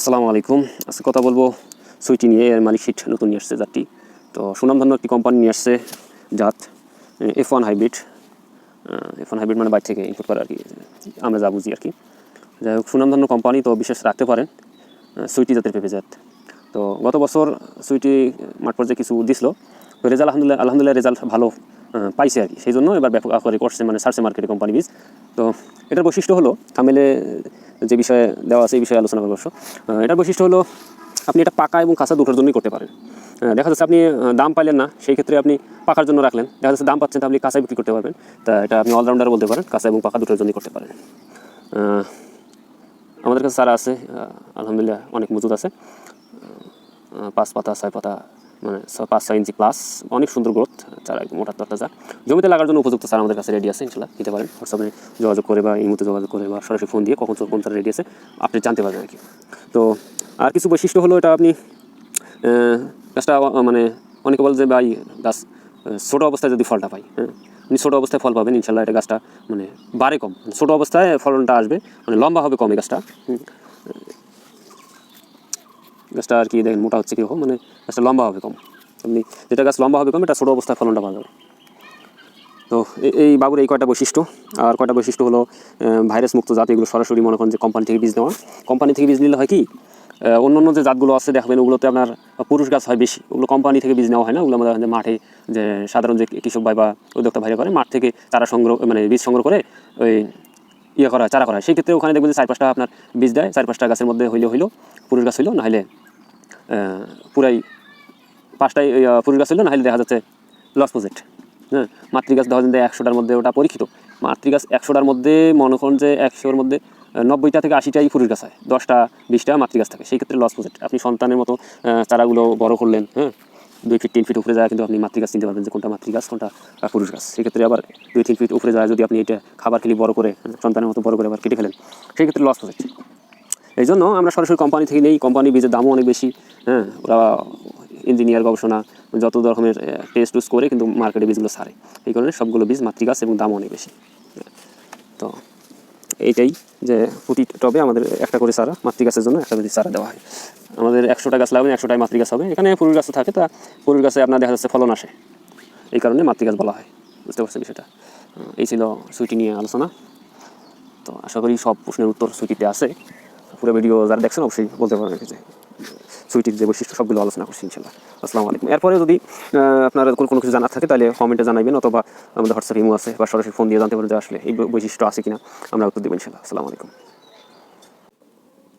আসসালামু আলাইকুম। আজকে কথা বলব সুইটি নিয়ে, এর মালিক সিট নতুন নিয়ে আসছে জাতটি। তো সুনামধন্য একটি কোম্পানি নিয়ে আসছে জাত F one hybrid F one hybrid মানে বাইরে থেকে ইম্পোর্ট করে আর কি, আমরা যা বুঝি আর কি। যাই হোক, সুনামধন্য কোম্পানি তো বিশেষ রাখতে পারেন সুইটি জাতের পেঁপে জাত। তো গত বছর সুইটি মাঠ পর্যায়ে কিছু দিছিল, তো রেজাল্ট আলহামদুলিল্লাহ আলহামদুলিল্লাহ রেজাল্ট ভালো পাইছে আর কি। সেই জন্য এবার ব্যাপক আকারে করছে মানে সার্সে মার্কেটে কোম্পানি বীজ তো এটার বৈশিষ্ট্য হলো, থামেলে যে বিষয়ে দেওয়া আছে, এই বিষয়ে আলোচনা করব এটার বৈশিষ্ট্য হলো, আপনি এটা পাকা এবং কাঁচা দুটোর জন্যই করতে পারেন। দেখা যাচ্ছে আপনি দাম পাইলেন না, সেই ক্ষেত্রে আপনি পাকার জন্য রাখলেন। দেখা যাচ্ছে দাম পাচ্ছেন তা আপনি কাঁচাই বিক্রি করতে পারবেন। তা এটা আপনি অলরাউন্ডার বলতে পারেন, কাঁচা এবং পাকা দুটোর জন্যই করতে পারেন। আমাদের কাছে চারা আছে আলহামদুলিল্লাহ অনেক মজুদ আছে। পাঁচ পাতা, ছয় পাতা মানে পাঁচ ছয় ইঞ্চি প্লাস অনেক সুন্দর গ্রোথ চারা একদম মোটা চারা জমিতে লাগার জন্য উপযুক্ত চারা আমাদের কাছে রেডি আছে, ইনশাল্লাহ নিতে পারেন। হোয়াটসঅ্যাপে যোগাযোগ করে বা এই যোগাযোগ করে বা সরাসরি ফোন দিয়ে কখন কোন চারা রেডি আছে, আপনি জানতে পারবেন আর কি। তো আর কিছু বৈশিষ্ট্য হলো এটা আপনি গাছটা মানে অনেকে বলে যে ভাই, গাছ ছোটো অবস্থায় যদি ফলটা পাই হ্যাঁ আপনি ছোটো অবস্থায় ফল পাবেন, ইনশাল্লাহ এটা গাছটা মানে বাড়ে কম। ছোটো অবস্থায় ফলনটা আসবে মানে লম্বা হবে কম এই গাছটা। গাছটা আর কি দেখেন মোটা হচ্ছে কীরকম মানে গাছটা লম্বা হবে কম। আপনি যেটা গাছ লম্বা হবে কম, এটা ছোটো অবস্থায় ফলনটা ভালো হবে তো এই বাবুর এই কয়টা বৈশিষ্ট্য? আর কয়টা বৈশিষ্ট্য হলো ভাইরাস মুক্ত জাত, এগুলো সরাসরি মনে করেন যে কোম্পানি থেকে বীজ নেওয়া। কোম্পানি থেকে বীজ নিলে হয় কি অন্য অন্য যে জাতগুলো আছে দেখবেন, ওগুলোতে আপনার পুরুষ গাছ হয় বেশি। ওগুলো কোম্পানি থেকে বীজ নেওয়া হয় না, ওগুলো আমাদের মাঠে যে সাধারণ যে কৃষক ভাই বা উদ্যোক্তা ভাইরা করে, মাঠ থেকে তারা সংগ্রহ মানে বীজ সংগ্রহ করে ওই ইয়ে করা চারা করা। সেই ক্ষেত্রে ওখানে দেখবেন যে চার পাঁচটা আপনার বীজ দেয় চার পাঁচটা গাছের মধ্যে হইলে হইল পুরুষ গাছ হইল নাহলে পুরাই পাঁচটাই ওই, পুরুষ গাছ হইল না হলে দেখা যাচ্ছে লস প্রজেক্ট। হ্যাঁ মাতৃগাছ যায় যে একশোটার মধ্যে ওটা পরীক্ষিত। মাতৃগাছ একশোটার মধ্যে মনে করেন যে একশোর মধ্যে নব্বইটা থেকে আশিটাই পুরুষ গাছ হয় দশটা বিশটা মাতৃগাছ থাকে। সেই ক্ষেত্রে লস প্রজেক্ট। আপনি সন্তানের মতো চারাগুলো বড় করলেন হ্যাঁ দুই ফিট তিন ফিট উপরে যায় কিন্তু আপনি মাতৃগাছ চিনতে পারবেন যে কোনটা মাতৃগাছ কোনটা পুরুষ গাছ সেক্ষেত্রে আবার দুই তিন ফিট উপরে যায় যদি আপনি এটা খাবার খেলি বড় করে হ্যাঁ, সন্তানের মতো বড় করে আবার কেটে ফেলেন সেক্ষেত্রে লস প্রজেক্ট এই জন্য আমরা সরাসরি কোম্পানি থেকে নেই কোম্পানি বীজের দামও অনেক বেশি হ্যাঁ ওরা ইঞ্জিনিয়ার গবেষণা যত রকমের টেস্ট টুস করে কিন্তু মার্কেটে বীজগুলো ছাড়ে। এই কারণে সবগুলো বীজ মাতৃগাছ এবং দামও অনেক বেশি তো এইটাই যে প্রতি টবে আমাদের একটা করে চারা মাতৃগাছের জন্য একটা করে চারা দেওয়া হয়। আমাদের একশোটা গাছ লাগবে একশোটাই মাতৃগাছ হবে। এখানে পুরুষ গাছ থাকে, তা পুরুষ গাছে আপনার দেখা যাচ্ছে ফলন আসে। এই কারণে মাতৃগাছ বলা হয়, বুঝতে পারছেন বিষয়টা? এই ছিল সুইটি নিয়ে আলোচনা। তো আশা করি সব প্রশ্নের উত্তর সুইটিতে আছে। পুরো ভিডিও যারা দেখছেন, অবশ্যই বলতে পারবেন যে সুইটির যে বৈশিষ্ট্য, সবগুলো আলোচনা করছি, ইনশাল্লাহ। আসসালামু আলাইকুম। এরপরে যদি আপনার কোনো কোনো কিছু জানার থাকে, তাহলে কমেন্টে জানাবেন অথবা আমাদের হোয়াটসঅ্যাপ ইমো আছে, বা সরাসরি ফোন দিয়ে জানতে পারেন যে আসলে এই বৈশিষ্ট্য আছে কিনা, আমরা উত্তর দেবো, ইনশাল্লাহ। আসসালামু আলাইকুম।